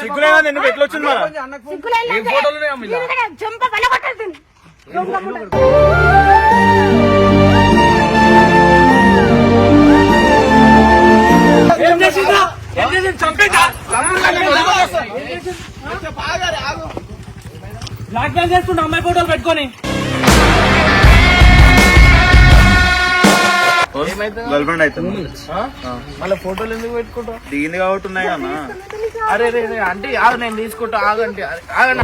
సిగ్గులేదా. Black mail చేస్తుండ అమ్మాయి ఫోటోలు పెట్టుకొని. గర్ల్ ఫ్రెండ్ అవుతుంది. మళ్ళీ ఫోటోలు ఎందుకు పెట్టుకుంటావు? దిగింది కాబట్టి ఉన్నాయి అన్న. అరే రే అంటే ఆగు నేను తీసుకుంటా. ఆగండి ఆగండి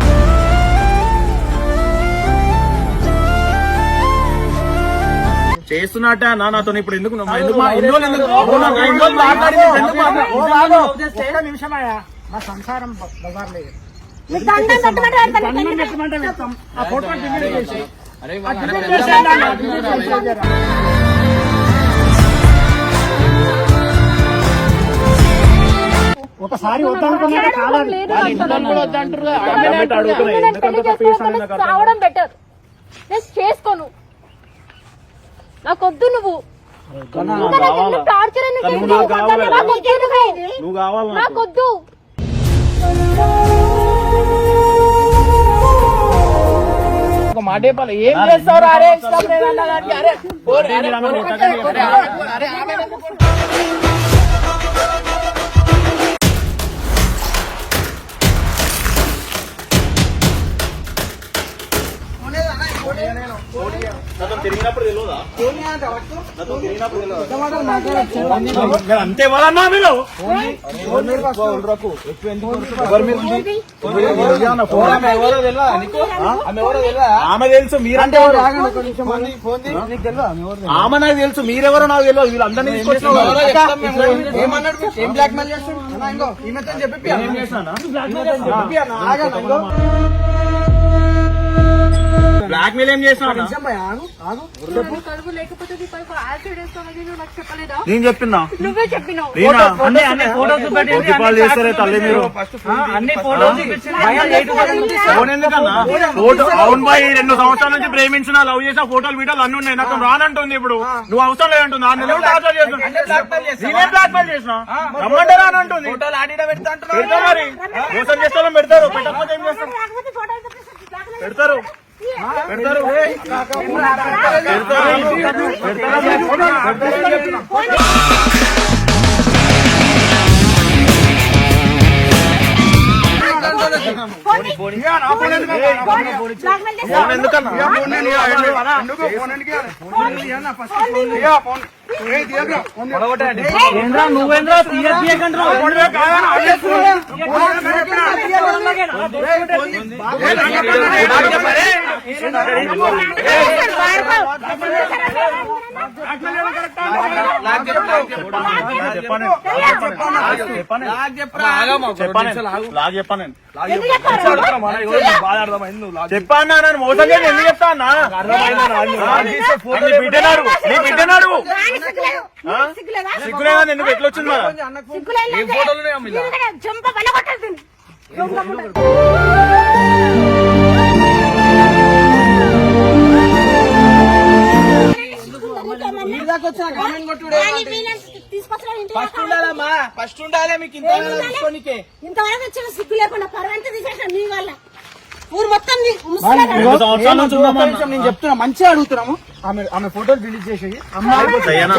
చేస్తున్నట్టే అన్న నాతో ఇప్పుడు ఎందుకు మా- ఎన్ని రోజులు ఎందుకు అవునా, నా ఎన్ని అర్థం చావడం బెటర్ నేను చేసుకోను నాకు టార్చర్ ఎందుకు? నువ్వు. నాకొద్దు నువ్వు. నువ్వు కావాలి నాకు నాకొద్దు ఒక మాట చెప్పాలి ఏం చేస్తావు అరే ఇష్టం లేదన్నా దానికి అరే అరే, అంతే వాళ్ళన్నా మీరు? ఆమె తెలుసు మీరంటే? ఆమె నాకు తెలుసు మీరెవరో నాకు తెలియదు వీళ్ళందరినీ ఏం బ్లాక్ మెయిల్ చెప్పి బ్లాక్ మెయిల్ ఏం చేసినా ఆగు ఆగు. కడుపు లేకపోతే నీ పైపు యాసిడ్ వేస్తామని నువ్వు నాకు చెప్పలేదా? నేను చెప్పినా? నువ్వే చెప్పినావు. నేనా అన్ని అన్ని ఫోటోస్ చేస్తారే తల్లి మీరు. అన్ని ఫోటోస్ ఫోన్ ఎందుకన్నా ఫోటో అవును బాయ్ రెండు సంవత్సరాల నుంచి ప్రేమించిన లవ్ చేసిన ఫోటోలు వీడియోలు అన్ని ఉన్నాయి. నాకు రానంటుంది ఇప్పుడు. నువ్వు అవసరం లేదంటుంది. ఆ నెలలు టార్చర్ చేస్తున్నా. నేనే బ్లాక్ మెయిల్ చేసిన? రమ్మంటే రానంటుంది. ఫోటోలు ఆడిడ పెడతా అంటున్నావు పెడతా మరి. మోసం చేస్తారో పెడతారు. పెట్టకపోతే ఏం చేస్తారు లేకపోతే ఫోటో చూపిస్తాను. పెడతారు. ఎందుకన్నా నువ్వేంద్రా తీయక్ తీయక్ అంటున్నావు చెప్పాను నన్ను మోసం చేసి ఎందుకు చెప్తా బిడ్డనాడు నీ బిడ్డనాడు సిగ్గులేదా? ఎందుకు ఎట్లొచ్చింది ఫోటోలు వీళ్ళని తీసుకొచ్చిన ఇంటికి ఫస్ట్ ఉండాలమ్మా ఫస్ట్ ఉండాలి మీకు ఇంత తీసుకోనికే ఇంతవరకు వచ్చిన సిగ్గు లేకుండా పర్వంత తీసేసిన మీ వల్ల ఊరు మొత్తం నేను చెప్తున్నా మంచిగా అడుగుతున్నాము ఆమె ఆమె ఫోటోలు డిలీట్ చేసేయి చెయ్యనా?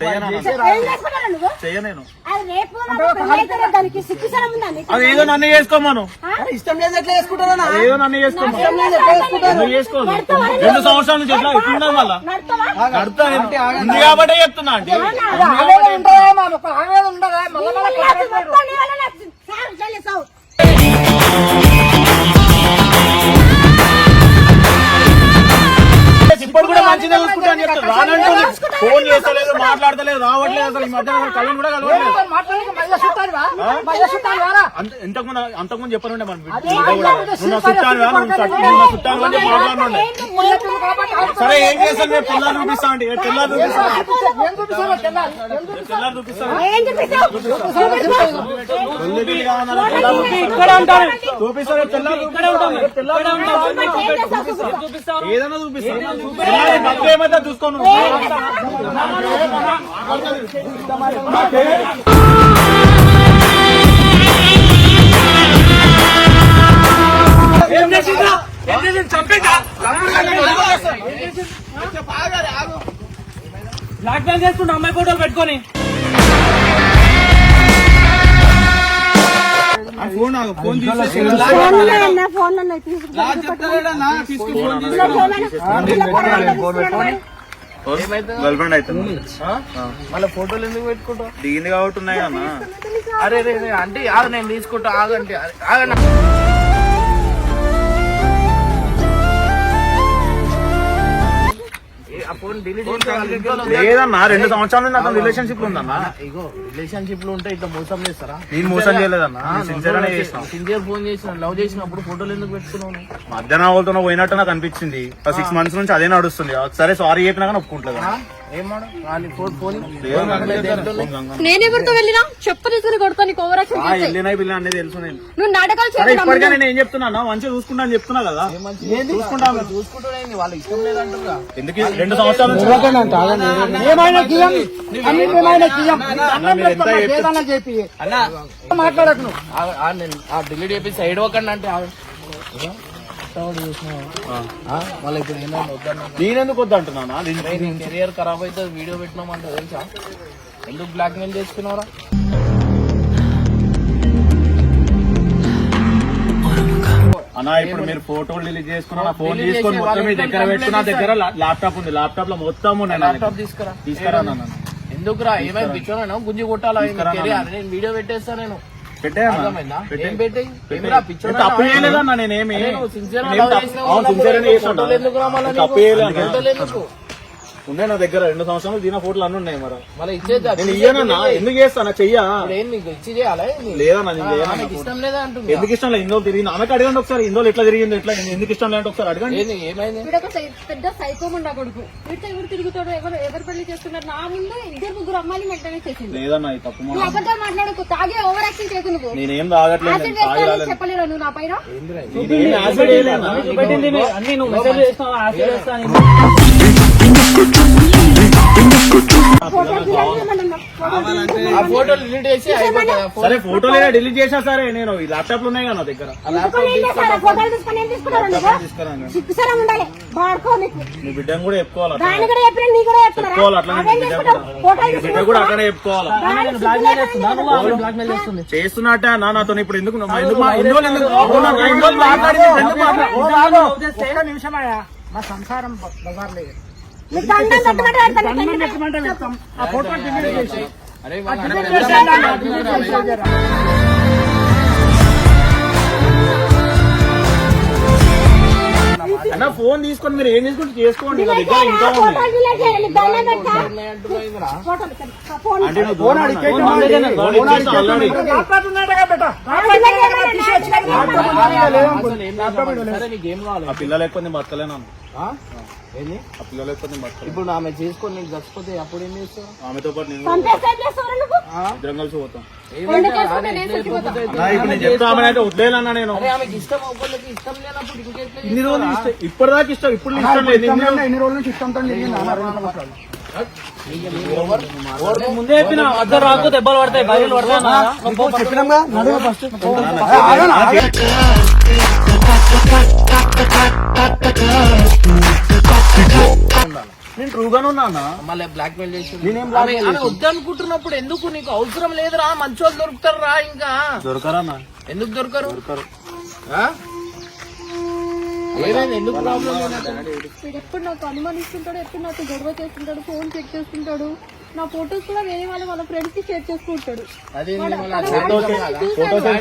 నేను. అది రేపు మాపు పెళ్ళైతేనే దానికి సిగ్గుసరం ఉందా నీకు? అది ఏదో నన్ను చేసుకోమను. ఇష్టం లేదు ఎట్లా చేసుకుంటారా ఏదో నన్ను చేసుకోమను. ఏం చేసుకోవాలి? నువ్వు చేసుకోదు. నడతావా? రెండు సంవత్సరాల నుంచి ఎట్లా? ఎట్లున్నది మళ్ళా. ఉంది కాబట్టే చెప్తున్నా ఆవేదన ఉండదా మంచిగా చెప్తా రానంటుంది. ఫోన్ చేస్తలేదు మాట్లాడతలేదు రావట్లేదు అసలు ఈ మధ్య కళ్ళని కూడా కలవట్లేదు. ఇంతకుముందు అంతకుముందు చెప్పనుండే మనం నువ్వు కూడా. నువ్వు చుట్టాను అని చెప్పి మాట్లాడుతుండే సరే ఏం చేస్తాను నేను పిల్లలు చూపిస్తా అంటే పిల్లలు చూపిస్తాను ఏం చూపిస్తావు? ఇక్కడ ఉంటాను చూపిస్తాను పిల్లలు ఇక్కడే ఉంటాను ఏదైనా చూపిస్తాను ఏమైతే చూసుకోను. మెయిల్ చేస్తుండే అమ్మాయి ఫోటోలు పెట్టుకొని. ఫోన్ ఫోన్ ఫోన్లో గర్ల్ ఫ్రెండ్ అవుతుంది మళ్ళీ ఫోటోలు ఎందుకు పెట్టుకుంటావు? దిగింది కాబట్టి ఉన్నాయి అన్న అరే రే రే అంటే ఆగు నేను తీసుకుంటా ఆగండి ఆగండి లేదన్నా రెండు సంవత్సరాల నుంచి నాకు రిలేషన్షిప్ ఉందన్న. ఇగో రిలేషన్షిప్లో ఉంటే ఇట్లా మోసం చేస్తారా? నేను మోసం చేయలేదన్న. సిన్సియర్ అనే చేసిన. సిన్సియర్ ఫోన్ చేసిన లవ్ చేసినప్పుడు ఫోటోలు ఎందుకు పెట్టుకున్నావు నువ్వు? మధ్యాహ్నం వాళ్ళతో పోయినట్టు నాకు అనిపించింది. సిక్స్ మంత్స్ నుంచి అదే నడుస్తుంది. సరే సారీ చెప్పినా కానీ ఒప్పుకుంటలేదు. ఫోన్ నేనెవరితో వెళ్ళినా? చెప్పు తీసుకుని కొడతా నీకు ఓవర్ యాక్షన్ చేస్తే. వెళ్ళినా పిల్ల అనేది తెలుసు నేను. నువ్వు నాటకాలు సరే చేయడం ఇప్పటికే నేను ఏం చెప్తున్నా? మంచిగా చూసుకుంటా అని చెప్తున్నా కదా? చూసుకుంటా చూసుకుంటూనే వాళ్ళు ఇష్టం లేదంటుగా ఎందుకు? రెండు సంవత్సరాల నుంచి మాట్లాడకు నువ్వు? ఆ- ఆ నేను- ఆ డిలీట్ చేపి సైడ్ ఒకండి అంటే చూసినావా? మళ్ళీ ఇప్పుడు ఏంటంటే వద్దన్నా నేనెందుకు వద్దు అంటున్నా కెరియర్ ఖరాబ్ అయితే వీడియో పెట్టినామంటే తెలుసా? ఎందుకు బ్లాక్ మెయిల్ చేసుకున్నారా అన్న ఇప్పుడు మీరు ఫోటోలు డిలీట్ చేసుకున్నా ఫోన్ తీసుకొని మొత్తం మీ దగ్గర పెట్టుకున్నా దగ్గర ల్యాప్టాప్ ఉంది. ల్యాప్టాప్లో మొత్తం ల్యాప్టాప్. తీసుకురా. తీసుకురా. ఎందుకురా? ఏమైనా పిచ్చోనా గుంజి కొట్టాలా? నేను వీడియో పెట్టేస్తా నేను. పెట్టే అన్న. అర్థమైందా? పెట్టే. ఏం పెట్టేయ్. పెట్టే. ఏమిరా పిచ్చోడా నేను తప్పు చేయలేదన్న ఉన్నాయి నా దగ్గర. రెండు సంవత్సరాలు దీని ఫోటోలు అన్ని ఉన్నాయి మరి. మళ్ళీ నేను ఇయ్యనన్నా ఎందుకు చేస్తానా చెయ్యా? ఏం నీకు ఇచ్చి చేయాలా ఏంది? లేదన్నా నేను చేయను ఇష్టం లేదా ఎందుకు ఇష్టం లేదు? ఇందులో తిరిగి ఆమెకి అడగండి ఒకసారి. ఇందులో ఎట్లా తిరిగింది? ఎట్లా ఎందుకు ఇష్టం లేదంటే ఒకసారి అడగండి. ఏంది ఏమైంది? సై- పెద్ద కొడుకు. వీడితో ఎవరు తిరుగుతాడు. ఎవరు ఎవరు పెళ్ళి చేస్తున్నారు? నా ముందు ఇద్దరు ముగ్గురు చేసింది లేదన్నా ఇది తప్పు నువ్వు మాట. అబద్ధాలు మాట్లాడకు. తాగే ఓవర్ యాక్షన్ చేయకు నువ్వు. నేనేం తాగట్లేదు. నేను తాగి వేస్తానని రాలేదు చెప్పలేరా నువ్వు నా పైన? నేనేం యాసిడ్ వేయలేనా? పెట్టింది నీ- అన్ని నువ్వు మెసేజ్ చేస్తావు ఆశ చేస్తాను ఫోటో ఆ డిలీట్ చేసి అయిపోతుంది సరే ఫోటోలు డిలీట్ చేసా సరే నేను ఈ ల్యాప్టాప్లో ఉన్నాయి కదా నా దగ్గర నీ బిడ్డను కూడా చెప్పుకోవాలి అట్లా. చెప్పుకోవాలి బిడ్డ కూడా. అక్కడే చెప్పుకోవాలి చేస్తున్నట్టే నాతో ఇప్పుడు ఎందుకు ఎందుకు నిమిషం మా సంసారం బజార్ లేదు ఆ ఫోటో డిలీట్ చేసి. అన్న ఫోన్ తీసుకొని మీరు ఏం తీసుకుంటే చేసుకోండి. దగ్గర ఇంకా ఉంది. పిల్లలు ఎక్కువ బతకలేను ఆ? ఏంది? ఆ పిల్లలు ఎక్కువ నేను బతకలేను. ఇప్పుడు ఆమె చేసుకొని నీకు చచ్చిపోతే అప్పుడు ఏం చేస్తావు? ఆమెతో పాటు నేను కూడా పంపేస్తే ఏం చేస్తావు నువ్వు? ఇద్దరం కలిసి పోతాం. ఏమైంది? అరే, ఎట్లా అయిపోతుందో అన్న, ఇప్పుడు నేను చెప్తా ఆమెనైతే వదిలేనన్నా నేను. అరే ఆమెకి ఇష్టం ఒకళ్ళకి ఇష్టం లేనప్పుడు ఇంకెట్లా ఇన్ని రోజులు ఇష్టం ఇప్పటిదాకా ఇష్టం ఇప్పుడు ఇష్టం లేదు ఇన్ని రోజులు- ఎన్ని రోజుల నుంచి ఇష్టంతో తిరిగింది ముందే చెప్పిన వద్ద రాకు దెబ్బలు పడతాయి బయలు పడతాయి చెప్పినాగా నడువు ఫస్ట్ నేను ట్రూగానే ఉన్నా అన్న. మళ్ళీ బ్లాక్ మెయిల్ చేసి వద్దనుకుంటున్నప్పుడు ఎందుకు నీకు అవసరం లేదురా? మంచోళ్ళు దొరుకుతారు రా ఇంకా. దొరకరా అన్న. ఎందుకు దొరకరు? ఆ? ఏమైంది ఎందుకు ప్రాబ్లం ఎప్పుడు నాకు అనుమానిస్తుంటాడు ఎప్పుడు నాకు గొడవ చేస్తుంటాడు ఫోన్ చెక్ చేస్తుంటాడు. నా ఫొటోస్ కూడా వేరే వాళ్ళ వాళ్ళ ఫ్రెండ్స్కి షేర్ చేసుకుంటాడు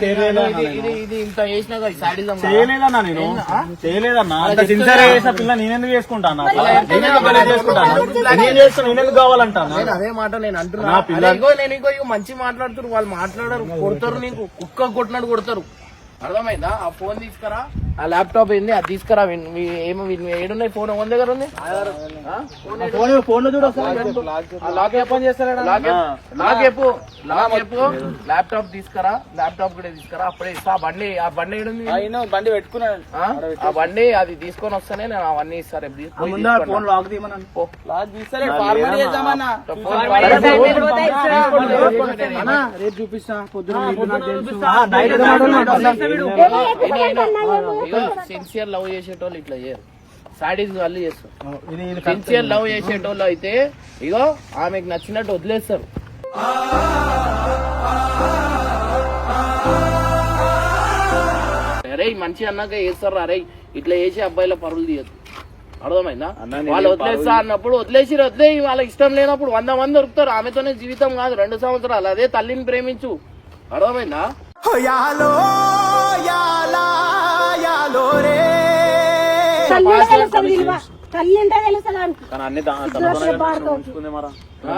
చేయలేదన్నా నేను. ఇది ఇది ఇంత చేసినా? చేయలేదన్నా అంత. సిన్సియర్ పిల్ల నేనెందుకు చేసుకుంటాను? నేను చేస్తాను నేనెందుకు కావాలంటాను? నేను అదే మాట నేను అంటున్నా. నా పిల్ల- నేను ఇంకో ఇగో మంచి మాట్లాడుతున్నారు వాళ్ళు మాట్లాడరు కొడతారు నీకు. కుక్క కొట్టినట్టు కొడతారు. అర్థమైందా? ఆ ఫోన్ తీసుకురా. ఆ ల్యాప్టాప్ ఏంది? అది తీసుకురా విన్- మీ- ఏమో విన్- ఏడున్నాయి ఫోన్? ఎవరి దగ్గర ఉంది? ఆ? ఫోన్? ఫోన్ చూడు లాక్ ఓపెన్ చేస్తారా లాక్ చెప్పు. లాక్ చెప్పు. లాక్ చెప్పు. ల్యాప్టాప్ తీసుకురా ల్యాప్టాప్ కూడా తీసుకురా. అప్పుడే ఇస్తా. ఆ బండి ఆ బండి ఏడుంది? బండి పెట్టుకున్నాను ఆ? బండి అది తీసుకొని వస్తేనే నేను అవన్నీ ఇస్తా. రేపు ఫోన్. లాక్ తీయమని చూపిస్తా. పొద్దున సిన్సియర్ లవ్ చేసేటోళ్ళు ఇట్లా చేయరు. సాడీస్ వాళ్ళు చేస్తారు. సిన్సియర్ లవ్ చేసేటోళ్ళు అయితే ఇగో ఆమెకు నచ్చినట్టు వదిలేస్తారు. అరే మంచి అన్నాక వేస్తారు అరే ఇట్లా వేసి అబ్బాయిల పరువులు తీయదు అర్థమైందా? వాళ్ళు వదిలేస్తా అన్నప్పుడు వదిలేసి వదిలేయి వాళ్ళకి ఇష్టం లేనప్పుడు వంద మంది దొరుకుతారు. ఆమెతోనే జీవితం కాదు రెండు సంవత్సరాలు. అదే తల్లిని ప్రేమించు. అర్థమైందా?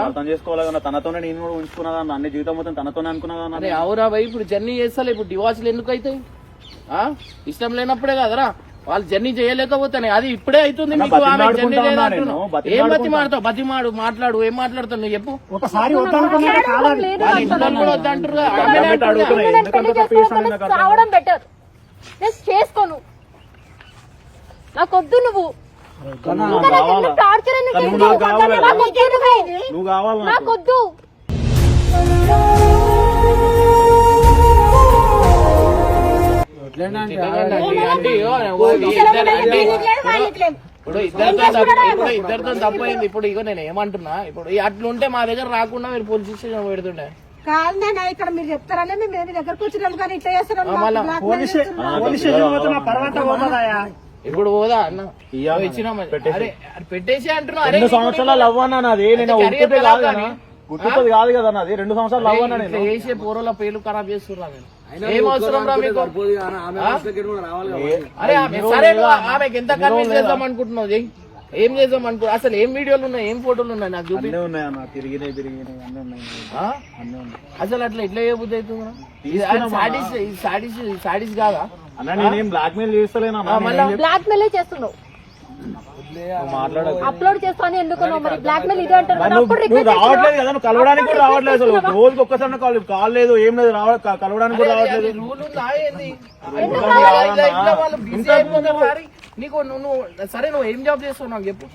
అర్థం చేసుకోవాలి కదా తనతోనే నేను కూడా ఉంచుకున్నా అన్ని జీవితం మొత్తం తనతోనే అనుకున్నా కదా అరే అవురా భయ్ ఇప్పుడు జర్నీ చేస్తాలే ఇప్పుడు డివాసులు ఎందుకు అవుతాయి? ఆ? ఇష్టం లేనప్పుడే కదరా. వాళ్ళు జర్నీ చేయలేకపోతేనే. అది ఇప్పుడే అవుతుంది మీకు ఆమె జర్నీ బతిమలాడుకుంటా ఉన్నా లేదంటున్నావు. నేను, బతిమలాడుకుంటా. ఏం బతిమాడతావు? బతిమాడు మాట్లాడు ఏం మాట్లాడుతావు నువ్వు చెప్పు. ఒకసారి లేదు వాళ్ళ ఇంట్లో కూడా వద్దంటారు కదా, ఆమెనే ఇప్పుడు ఇద్దరితో తప్పు- ఇప్పుడు ఇద్దరితో తప్పైంది. ఇప్పుడు ఇగో నేను ఏమంటున్నా? ఇప్పుడు అట్లుంటే మా దగ్గర రాకుండా మీరు పోలీస్ స్టేషన్ పెడుతుండే. కాదు నాన్న ఇక్కడ మీరు చెప్తారని మేము మీ దగ్గరకు వచ్చినాం కానీ ఇట్లా చేస్తున్నాం ఇప్పుడు పోదా అన్న. ఇచ్చిన పెట్టేసి. అది అంటున్నా. అరే రెండు సంవత్సరాలు లవ్ అన్నా నేను కాదు కదా నాది. రెండు సంవత్సరాలు లవ్ అన్నా చేసే పూర్వల పేర్లు ఖరాబ్ చేస్తున్నా నేను ఏం అవసరం రా మీకు? ఆ? అరే ఆమె సరే నువ్వు ఆమెకి ఎంత కన్విన్స్ చేద్దాం అనుకుంటున్నావు? ఏం చేద్దాం అనుకో అసలు ఏం వీడియోలు ఉన్నాయి? ఏం ఫోటోలు ఉన్నాయి? నాకు చూపి. అన్నీ ఉన్నాయి అన్న తిరిగినాయి తిరిగినాయి అన్నీ ఉన్నాయి. ఆ? అన్నీ ఉన్నాయి. అసలు అట్లా ఎట్లా ఏ బుద్ధి అవుతుందా సాడీస్ సాడీస్ కాదా? అన్న నేనేం బ్లాక్ మెయిల్ చేస్తలేనా ఆ, మళ్ళా బ్లాక్ మెయిల్ చేస్తున్నావు? అప్లోడ్ చేస్తాను ఎందుకు మరి బ్లాక్ మెయిల్ ఇదే అంటారు రావట్లేదు కదా నువ్వు కలవడానికి కూడా రావట్లేదు అసలు. రోజుకి ఒక్కసారి కాల్ కాల్ లేదు ఏం లేదు రావ కలవడానికి కూడా రావట్లేదు. నీకు నువ్వు సరే నువ్వు ఏం జాబ్ చేస్తావు నాకు చెప్పు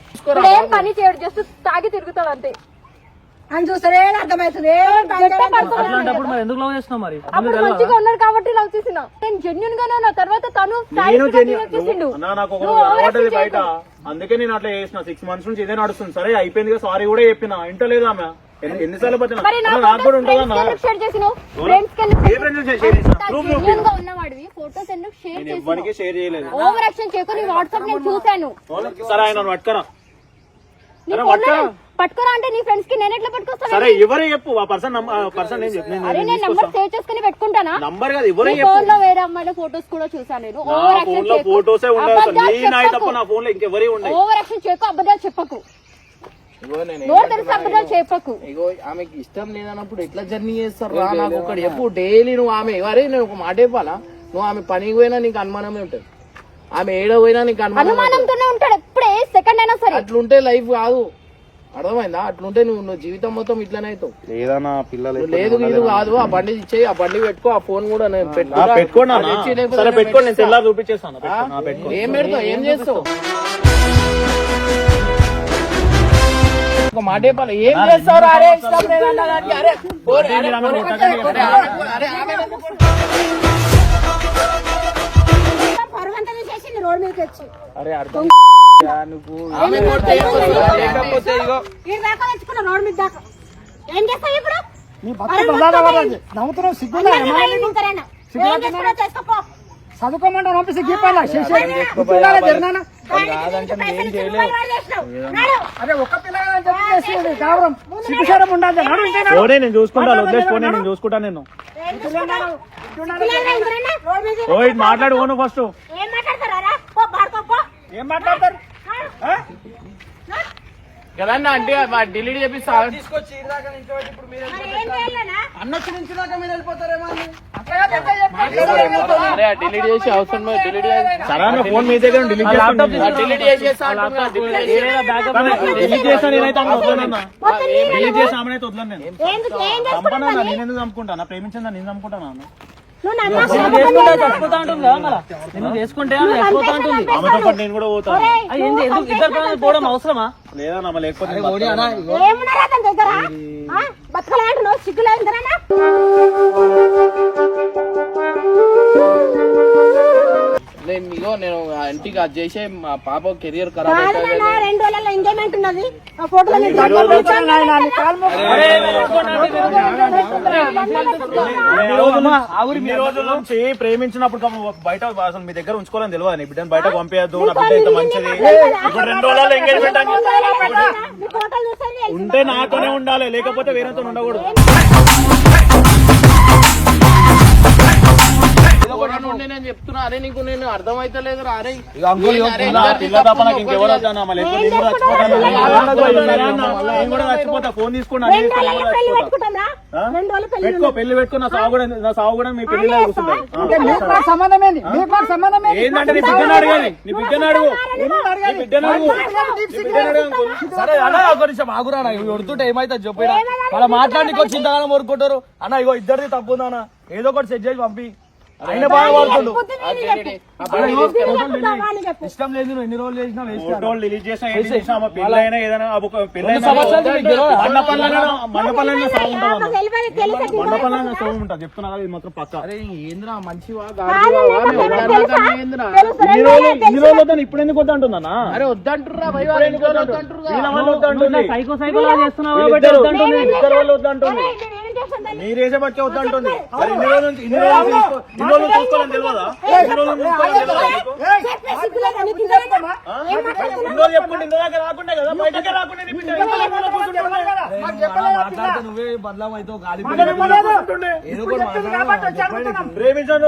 ఏం పని చేయడు జస్ట్ తాగి తిరుగుతాడు అంతే. అని చూస్తారే అర్థమవుతుంది. అట్లాంటప్పుడు మరి ఎందుకు లవ్ చేస్తున్నావు మరి? అప్పుడు మంచిగా ఉన్నారు కాబట్టి లవ్ చేసిన. నేను జెన్యున్ గానే ఉన్నా. తర్వాత తను చేసిండు. బయట. అందుకే నేను అట్లా చేసిన. సిక్స్ మంత్స్ నుంచి ఇదే నడుస్తుంది. సరే అయిపోయింది కదా సారీ కూడా చెప్పిన. ఇంట లేదా ఆమె. ఎన్ని- ఎన్నిసార్లు చేసిన వాట్సాప్ నేను చూశాను. సరే ఆయన పట్టుకరా. పట్టుకరా. అంటే నీ ఫ్రెండ్స్కి నేను ఎట్లా పట్టుకొస్తాను సరే ఎవరే చెప్పు ఆ పర్సన్ పర్సన్ ఏం చెప్పు నేను అరే నేను నంబర్ సేవ్ చేసుకుని పెట్టుకుంటానా? నంబర్ కాదు ఎవరే చెప్పు. ఫోన్లో వేరే అమ్మాయిల ఫోటోస్ కూడా చూసాను నేను. ఓవర్ యాక్షన్ ఫోన్లో చేయకు. ఫోటోసే ఉండవు నీ నాయి తప్ప చెప్పకు. నా ఫోన్లో ఇంకెవరి ఓవర్ యాక్షన్ చేయకు అబద్ధాలు చెప్పకు. ఆమెకి ఇష్టం లేదన్నప్పుడు ఎట్లా జర్నీ చేస్తారు రా నాకు ఒకటి చెప్పు. డైలీ నువ్వు ఆమె అరే నేను ఒక మాట చెప్పాలా? నువ్వు ఆమె పనికి పోయినా నీకు అనుమానమే ఉంటుంది. ఆమె ఏడ పోయినా నీకు అనుమానం ఉంటాడు. ఎప్పుడే సెకండ్ అయినా సరే. అట్లుంటే లైఫ్ కాదు. అర్థమైందా? అట్లుంటే నువ్వు నువ్వు జీవితం మొత్తం ఇట్లానే అవుతావు పిల్లలు లేదు ఇది కాదు ఆ బండి ఇచ్చేయి ఆ బండి పెట్టుకో ఆ ఫోన్ కూడా నేను పెట్టుకో పెట్టుకోండి చూపించేస్తాను. ఏం పెడతావు? ఏం చేస్తావు? ఒక మాట చెప్పాలి. ఏం చేస్తావు అరే ఇష్టం లేదన్న దానికి. అరే అరే, అరే అర్థం నువ్వు. కొడితే ఏం వస్తుంది? లేకపోతే ఇగో ఈ దాకా తెచ్చుకున్న రోడ్ మీద దాకా. ఏం చేస్తావు ఇప్పుడు? నీ భర్త బజార్లో పడ్డది. నవ్వుతున్నావు సిగ్గుందా అందరినీ ఏమన్నా బయట నీకు? తింటారన్న. ఏం చేసుకున్నావు చేసుకోపో. చదువుకోమంటా పంపిస్తే గీపాలా? సిగ్గుశరం ఉండాలి. పోనీ నేను చూసుకుంటాను వదిలేసి పోనీ నేను రోహిత్ మాట్లాడు ఓను ఫస్ట్ ఏం మాట్లాడతారా పో బాడుకో పో ఏం మాట్లాడతారు? కదన్నా అంటే డిలీట్ చేపిస్తా తీసుకొచ్చి అన్నొచ్చి నుంచి దాకా మీరు వెళ్ళిపోతారేమో అరే డిలీట్ చేసి అవసరం డిలీట్ సరే అన్న ఫోన్ మీ దగ్గర డిలీట్ చేసి- నేనైతే డిలీట్ చేసి ఆమెనైతే వదలను నేను. ఎందుకు ఏం చంపనా నేను ఎందుకు చంపుకుంటానా ప్రేమించిందా? నేను చంపుకుంటానా నువ్వు నన్ను నిన్ను అసలు చేసుకుంటే చచ్చిపోతా ఉంటుంది కదా మళ్ళా. నిన్ను చేసుకుంటే ఆమె చచ్చిపోతా ఉంటుంది ఆమెతో పాటు నేను కూడా పోతాను. ఒరేయ్, అది ఏంది ఎందుకు ఇద్దరు ప్రాణాలు పోవడం అవసరమా? లేదా నమ్మ లేకపోతే నేను బతకను. ఏమున్నారా అతని దగ్గర? ఆ? బతకలేంటున్నావు సిగ్గులేందరనా నేను ఇగో నేను ఆ ఇంటికి అది చేసే మా పాప కెరియర్ ఖరాబ్ అవుతుంది రెండు రోజుల్లో ఎంజాయ్మెంట్ ఉన్నది ఆ ఫోటోలో నీ దగ్గర ఇన్ని రోజులు ఇన్ని రోజుల నుంచి ప్రేమించినప్పుడు బయట అసలు మీ దగ్గర ఉంచుకోవాలని తెలియదు నీ బిడ్డను బయట పంపించద్దు నా బిడ్డ ఇంత మంచిది ఇప్పుడు రెండు రోజులు ఎంగేజ్మెంట్ అని నీ ఫోటోలు చూస్తే తెలుసు. ఉంటే నాతోనే ఉండాలి లేకపోతే వేరేతో ఉండకూడదు నేను చెప్తున్నా. అరే నీకు నేను అర్థమైతలేదు అరే ఫోన్ తీసుకున్నా పెళ్ళి పెళ్ళి పెట్టుకో పెళ్ళి పెట్టుకో నా సాగు కూడా నా సాగు కూడా మీ పెళ్ళిలో కూర్చుంటాయి సంబంధం ఏంది మీకు మాకు సంబంధం ఏంది ఏంటంటే నీ బిడ్డను అడగాలి నీ బిడ్డను అడుగు. నీ బిడ్డను అడుగు. నీ బిడ్డను అడుగు. అంకుల్. సరే అన్న ఒక నిమిషం ఆగురా ఏమైతే చెప్పిన ఇంతగానో మొరుకుంటారు అన్న ఇగో ఇద్దరిది తప్పు ఉందా అన్న ఏదో ఒకటి సెట్ చేసి పంపి. ఆయన బాగా పడుతుండు ఇష్టం లేదు నువ్వు ఎన్ని రోజులు చేసినా ఫోటోలు డిలీట్ చేసినా ఏం చేసినా ఏదైనా సౌండ్ ఉంటుంది సౌండ్ చెప్తున్నా కదా ఇది మాత్రం పక్క. అరే ఏంద్రా మంచివా గాడివా ఏంద్రా? ఇన్ని రోజులు ఇన్ని రోజులు వద్దని ఇప్పుడు ఎందుకు వద్దంటుందన్నా అరే వద్దంటుంది సైకో సైకో చేస్తున్నావు కాబట్టి వీళ్ళిద్దరు వద్దంటుంది. ఇద్దరు వాళ్ళు వద్దంటుంది మీరేసే బట్టి వద్దంటుంది మరి ఇన్ని రోజులు నుంచి- ఇన్ని రోజులు ఇన్ని రోజులు చూసుకోవాలని తెలియదా? ఇన్ని రోజులు చూసుకోవాలని తెలియదా నీకు? ఇన్ని రోజులు చెప్పుకుంటే ఇంత దాకా రాకుండా కదా బయటకే రాకుండా. మాట్లాడితే నువ్వే బదలాం కూర్చుంటుండే. ఏదో ఒకటి. ప్రేమించండి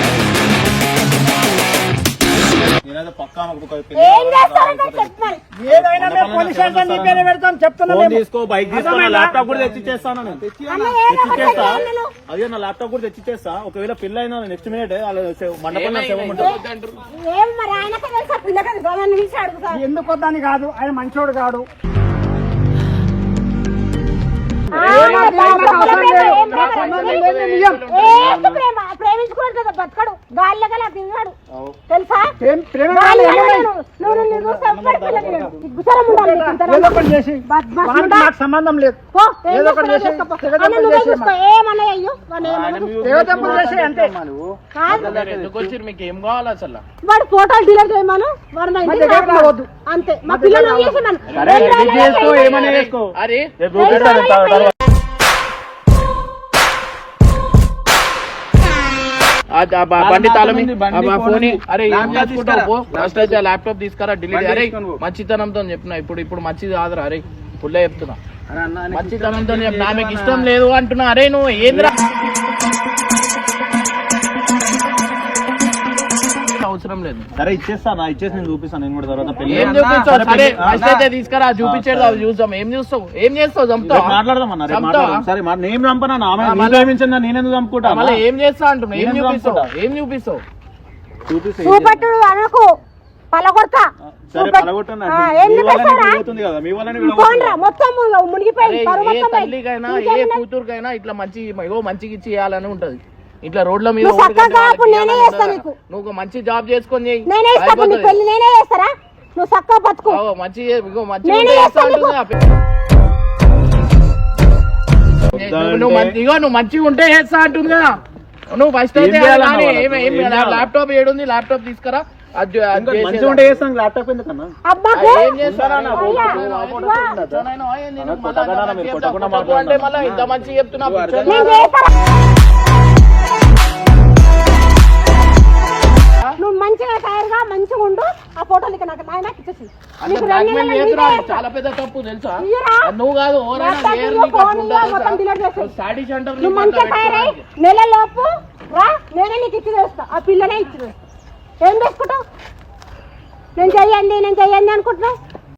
నేనైతే పక్కా మాకు ఒక ఏం చేస్తారంటే చెప్పాలి ఏదైనా మేము పోలీస్ స్టేషన్ నీ పేరు పెడతాం చెప్తున్నా ఫోన్ మేము. తీసుకో బైక్ తీసుకో నా ల్యాప్టాప్ కూడా తెచ్చిచ్చేస్తాను నేను. అన్న ఏదో ఒకటి తెచ్చిచ్చేస్తా చేయాలి నువ్వు. అదే నా ల్యాప్టాప్ కూడా తెచ్చిచ్చేస్తా. ఒకవేళ పెళ్ళి అయినా నెక్స్ట్ మినిట్ మండపంలో ఎందుకు వద్దని కాదు ఆయన మంచోడు కాడు. ఒకటి చేసి. బద్మాష్ వానికి ఉండా? నాకు సంబంధం లేదు. మీకు ఏం కావాలి అసలు? వాడు ఫోటోలు డిలీట్ చేయమను వాడు అంతే. మా పిల్లలు అరే బండి ఫోన్ అరే. ఫస్ట్ అయితే ల్యాప్టాప్ తీసుకురా డిలీట్ అరే. మంచితనంతో చెప్పిన ఇప్పుడు ఇప్పుడు మంచిది కాదురా అరే పుల్లే చెప్తున్నా మంచితనంతో చెప్పిన ఆమెకి ఇష్టం లేదు అంటున్నా అరే నువ్వు ఏంద్రా అవసరం లేదు. సరే ఇచ్చేస్తా నా ఇచ్చేసి నేను చూపిస్తాను. నేను కూడా తర్వాత పెళ్ళి ఏం చూపిస్తావు సరే ఫస్ట్ అయితే తీసుకురా చూపించేది అవి చూసాం ఏం చూస్తావు? ఏం చేస్తావు? చంపుతావు? మాట్లాడదాం అన్న రేపు చంపుతావా? మాట్లాడదాం. సరే మా- నేను చంపనా? ఆమె ఆ, నీ మళ్ళీ- ప్రేమించిందా? నేనెందుకు చంపుకుంటా? మళ్ళీ ఏం చేస్తా అంటున్నా ఏం చూపిస్తావు? ఏం చూపిస్తావు? చూపిస్తే చూపెట్టుడు అనకు పలగొడతా. మొత్తం మునిగిపోయింది ఏ. తల్లికైనా ఏ? కూతురుకైనా ఇట్లా మంచి ఇగో మంచిగా ఇచ్చి చేయాలని ఉంటది. ఇట్లా రోడ్ల మీద నువ్వు మంచి జాబ్ చేసుకొని చెయ్యి. నేనే ఇస్తా నీ అయిపోతది. పెళ్ళి నేనే చేస్తారా నువ్వు చక్కగా బతుకు ఆగో, మంచి మంచి. నువ్వు- నువ్వు మంచి- ఇగో నువ్వు మంచిగా ఉంటే చేస్తా అంటుంది కదా నువ్వు ఫస్ట్ అయితే? ల్యాప్టాప్ ఏడుంది ల్యాప్టాప్ తీసుకురా అది అది మంచిగా నువ్వు మంచిగా తయారుగా మంచిగా ఉండు. ఆ ఫోటోలు ఇక నాకు నాయనకి ఇచ్చేసి. అంత నీకు రెండు బ్లాక్మెయిల్ నెలలు చేస్తున్నా ఇదే. చాలా పెద్ద తప్పు తెలుసా? ఇయ్యరా? అది నువ్వు కాదు ఫోన్ మొత్తం సెంటర్ మంచిగా తయారై నెల లోపు రా నేనే నీకు ఇచ్చి వేస్తా ఆ పిల్లనే ఇచ్చి ఏం చేసుకుంటావు నేను చెయ్యండి నేను చెయ్యండి అనుకుంటున్నావు?